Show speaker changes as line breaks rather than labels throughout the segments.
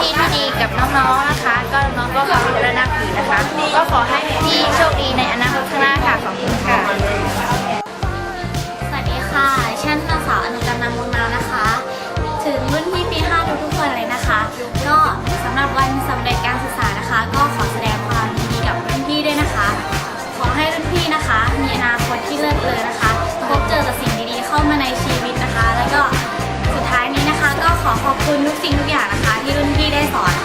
พี่พี่ดีกับน้องๆนะคะ ก็น้องก็ขอรู้และนับถือนะคะ ก็ขอให้พี่โชคดีในอนาคตข้างหน้าค่ะขอบคุณค่ะ
สวัสดีค่ะฉันนางสาวอนุกันนามบุญมานะคะ ถึงรุ่นพี่ปี5ทุกๆคนเลยนะคะ ก็สำหรับวันสำเร็จการศึกษานะคะ ก็ขอแสดงความยินดีกับรุ่นพี่ด้วยนะคะ ขอให้รุ่นพี่นะคะ มีอนาคตที่เลิศเลยนะคะ พบเจอแต่สิ่งดีๆเข้ามาในชีวิตนะคะ แล้วก็สุดท้ายนี้นะคะ ก็ขอขอบคุณทุกสิ่งทุกอย่างนะคะที่ สอน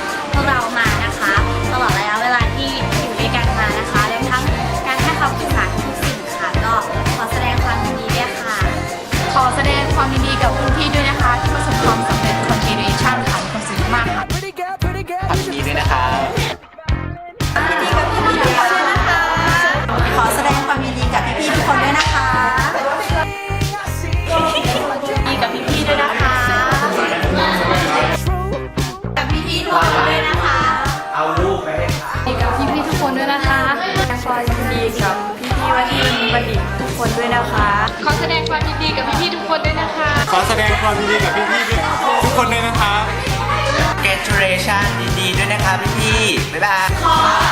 วัดที่บัณฑิตทุกคนด้วยนะคะ ขอแสดงความยินดีกับพี่ๆทุกคนด้วยนะคะ
ขอแสดงความยินดีกับพี่ๆทุกคนด้วยนะครับ
เกร t u l a t i o n ดีๆด้วยนะครับพี่ๆบ๊ายบาย